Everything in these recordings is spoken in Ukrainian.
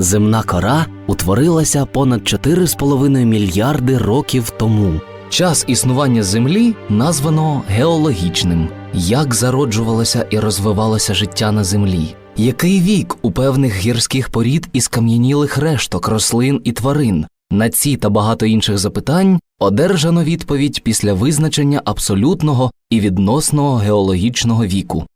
Земна кора утворилася понад 4,5 мільярди років тому. Час існування Землі названо геологічним. Як зароджувалося і розвивалося життя на Землі? Який вік у певних гірських порід із кам'янілих решток, рослин і тварин? На ці та багато інших запитань одержано відповідь після визначення абсолютного і відносного геологічного віку.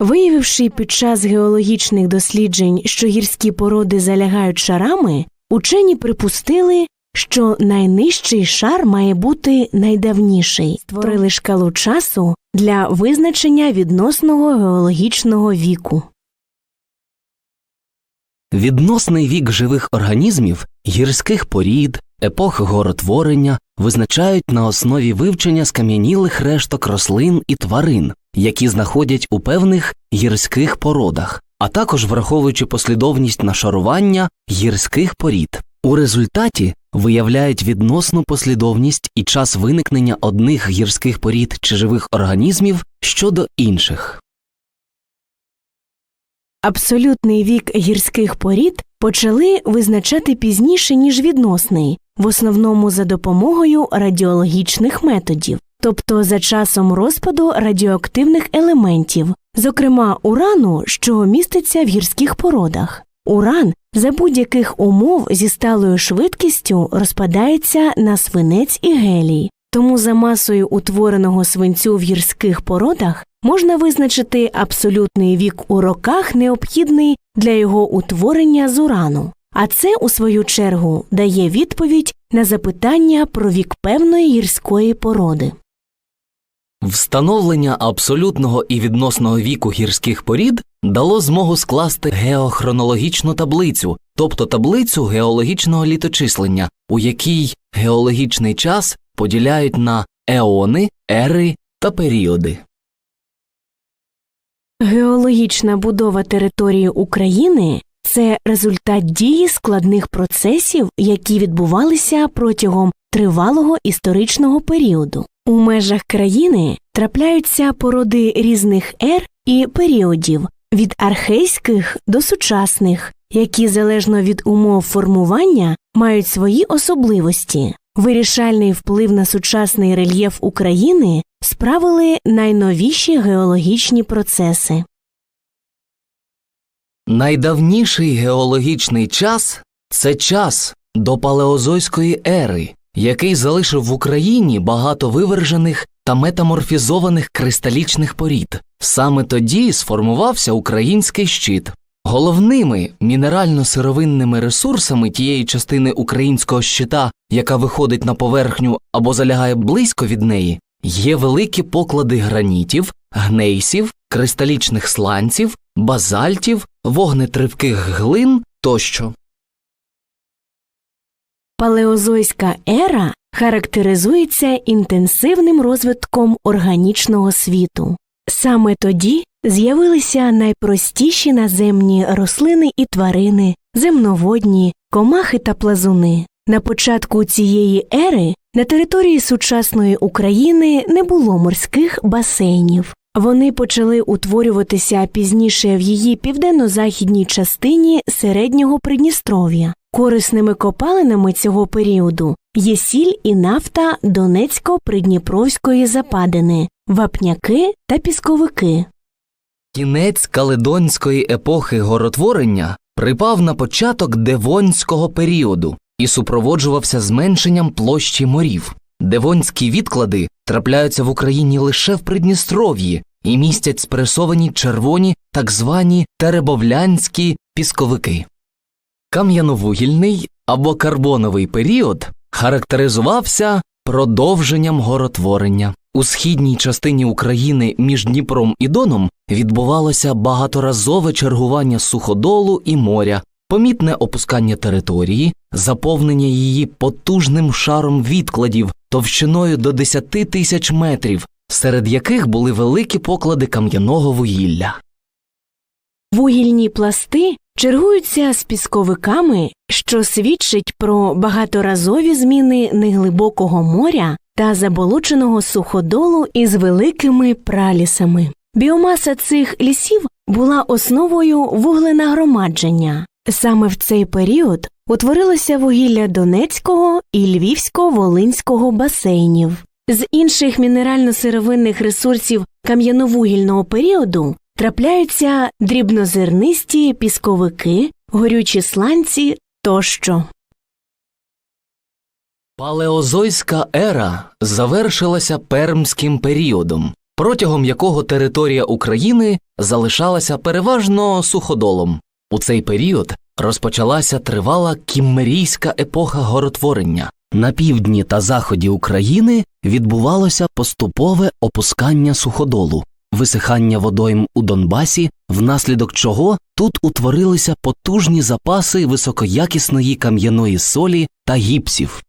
Виявивши під час геологічних досліджень, що гірські породи залягають шарами, учені припустили, що найнижчий шар має бути найдавніший. Створили шкалу часу для визначення відносного геологічного віку. Відносний вік живих організмів, гірських порід, епох горотворення визначають на основі вивчення скам'янілих решток рослин і тварин, які знаходять у певних гірських породах, а також враховуючи послідовність нашарування гірських порід. У результаті виявляють відносну послідовність і час виникнення одних гірських порід чи живих організмів щодо інших. Абсолютний вік гірських порід почали визначати пізніше, ніж відносний, в основному за допомогою радіологічних методів, тобто за часом розпаду радіоактивних елементів, зокрема урану, що міститься в гірських породах. Уран за будь-яких умов зі сталою швидкістю розпадається на свинець і гелій, тому за масою утвореного свинцю в гірських породах можна визначити абсолютний вік у роках, необхідний для його утворення з урану. А це, у свою чергу, дає відповідь на запитання про вік певної гірської породи. Встановлення абсолютного і відносного віку гірських порід дало змогу скласти геохронологічну таблицю, тобто таблицю геологічного літочислення, у якій геологічний час поділяють на еони, ери та періоди. Геологічна будова території України це результат дії складних процесів, які відбувалися протягом тривалого історичного періоду. У межах країни трапляються породи різних ер і періодів від архейських до сучасних, які залежно від умов формування мають свої особливості. Вирішальний вплив на сучасний рельєф України справили найновіші геологічні процеси. Найдавніший геологічний час це час до палеозойської ери, який залишив в Україні багато вивержених та метаморфізованих кристалічних порід. Саме тоді сформувався український щит. Головними мінерально-сировинними ресурсами тієї частини українського щита, яка виходить на поверхню або залягає близько від неї, є великі поклади гранітів, гнейсів, кристалічних сланців, базальтів, вогнетривких глин тощо. Палеозойська ера характеризується інтенсивним розвитком органічного світу. Саме тоді з'явилися найпростіші наземні рослини і тварини, земноводні, комахи та плазуни. На початку цієї ери на території сучасної України не було морських басейнів. Вони почали утворюватися пізніше в її південно-західній частині середнього Придністров'я. Корисними копалинами цього періоду є сіль і нафта Донецько-Придніпровської западини, вапняки та пісковики. Кінець каледонської епохи горотворення припав на початок девонського періоду і супроводжувався зменшенням площі морів. Девонські відклади трапляються в Україні лише в Придністров'ї і містять спресовані червоні так звані теребовлянські пісковики. Кам'яновугільний або карбоновий період характеризувався продовженням горотворення. У східній частині України між Дніпром і Доном відбувалося багаторазове чергування суходолу і моря, помітне опускання території, заповнення її потужним шаром відкладів товщиною до 10 тисяч метрів, серед яких були великі поклади кам'яного вугілля. Вугільні пласти чергуються з пісковиками, що свідчить про багаторазові зміни неглибокого моря та заболоченого суходолу із великими пралісами. Біомаса цих лісів була основою вугленагромадження. Саме в цей період утворилося вугілля Донецького і Львівсько-Волинського басейнів. З інших мінерально-сировинних ресурсів кам'яновугільного періоду трапляються дрібнозернисті пісковики, горючі сланці тощо. Палеозойська ера завершилася пермським періодом, протягом якого територія України залишалася переважно суходолом. У цей період розпочалася тривала кіммерійська епоха горотворення. На півдні та заході України відбувалося поступове опускання суходолу, висихання водойм у Донбасі, внаслідок чого тут утворилися потужні запаси високоякісної кам'яної солі та гіпсів.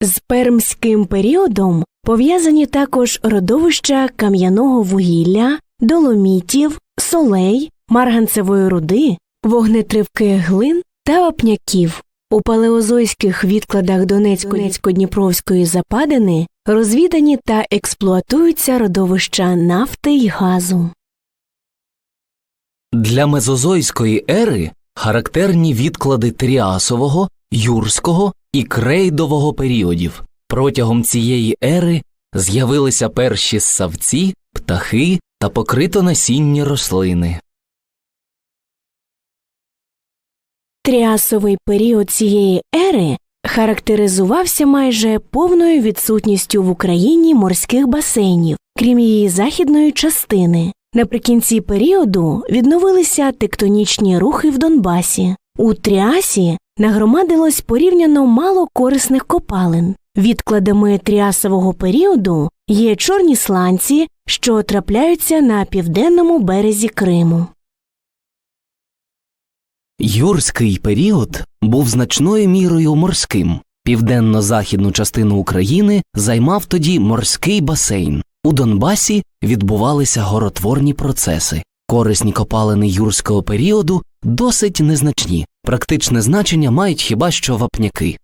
З пермським періодом пов'язані також родовища кам'яного вугілля, доломітів, солей, марганцевої руди, вогнетривких глин та вапняків. У палеозойських відкладах Донецько-Дніпровської западини розвідані та експлуатуються родовища нафти й газу. Для мезозойської ери характерні відклади Тріасового, Юрського і Крейдового періодів. Протягом цієї ери з'явилися перші ссавці, птахи та покритонасінні рослини. Тріасовий період цієї ери характеризувався майже повною відсутністю в Україні морських басейнів, крім її західної частини. Наприкінці періоду відновилися тектонічні рухи в Донбасі. У Тріасі нагромадилось порівняно мало корисних копалин. Відкладами тріасового періоду є чорні сланці, що трапляються на південному березі Криму. Юрський період був значною мірою морським. Південно-західну частину України займав тоді морський басейн. У Донбасі відбувалися горотворні процеси. Корисні копалини юрського періоду досить незначні. Практичне значення мають хіба що вапняки.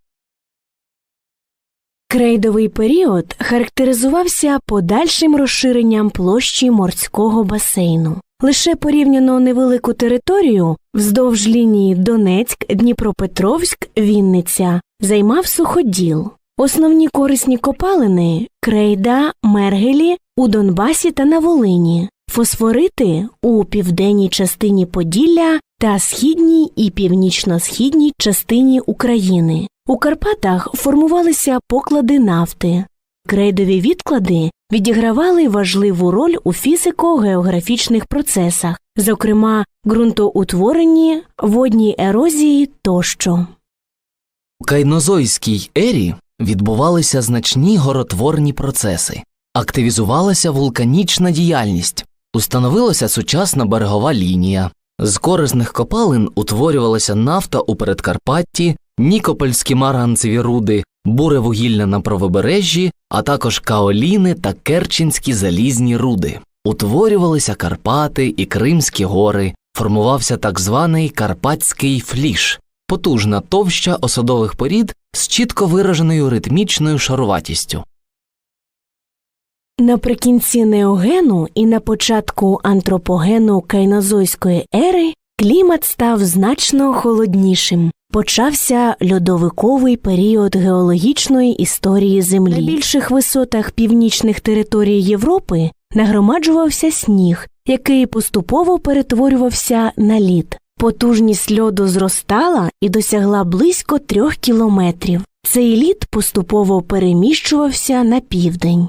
Крейдовий період характеризувався подальшим розширенням площі морського басейну. Лише порівняно невелику територію вздовж лінії Донецьк, Дніпропетровськ, Вінниця займав суходіл. Основні корисні копалини крейда, мергелі у Донбасі та на Волині, фосфорити у південній частині Поділля та східній і північно-східній частині України. У Карпатах формувалися поклади нафти. Крейдові відклади відігравали важливу роль у фізико-географічних процесах, зокрема ґрунтоутворенні, водній ерозії тощо. У кайнозойській ері відбувалися значні горотворні процеси, активізувалася вулканічна діяльність, установилася сучасна берегова лінія. З корисних копалин утворювалася нафта у Передкарпатті, нікопольські марганцеві руди, буре вугілля на правобережжі, а також каоліни та керченські залізні руди. Утворювалися Карпати і Кримські гори, формувався так званий Карпатський фліш, потужна товща осадових порід з чітко вираженою ритмічною шаруватістю. Наприкінці неогену і на початку антропогену кайнозойської ери клімат став значно холоднішим. Почався льодовиковий період геологічної історії Землі. На більших висотах північних територій Європи нагромаджувався сніг, який поступово перетворювався на лід. Потужність льоду зростала і досягла близько трьох кілометрів. Цей лід поступово переміщувався на південь.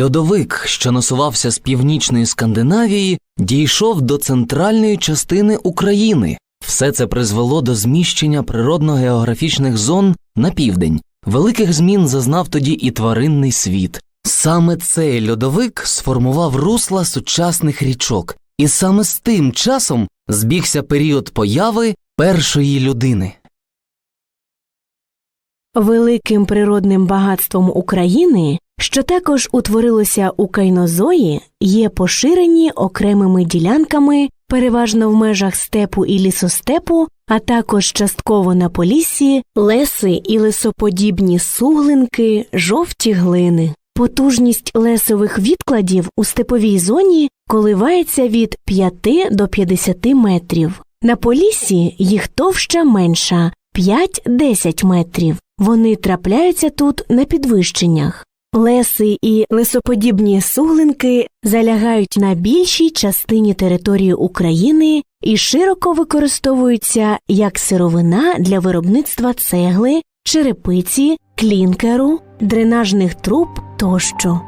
Льодовик, що насувався з північної Скандинавії, дійшов до центральної частини України. Все це призвело до зміщення природно-географічних зон на південь. Великих змін зазнав тоді і тваринний світ. Саме цей льодовик сформував русла сучасних річок, і саме з тим часом збігся період появи першої людини. Великим природним багатством України, що також утворилося у кайнозої, є поширені окремими ділянками, переважно в межах степу і лісостепу, а також частково на поліссі, леси і лесоподібні суглинки, жовті глини. Потужність лесових відкладів у степовій зоні коливається від 5 до 50 метрів. На полісі їх товща менша 5-10 метрів. Вони трапляються тут на підвищеннях. Леси і лесоподібні суглинки залягають на більшій частині території України і широко використовуються як сировина для виробництва цегли, черепиці, клінкеру, дренажних труб тощо.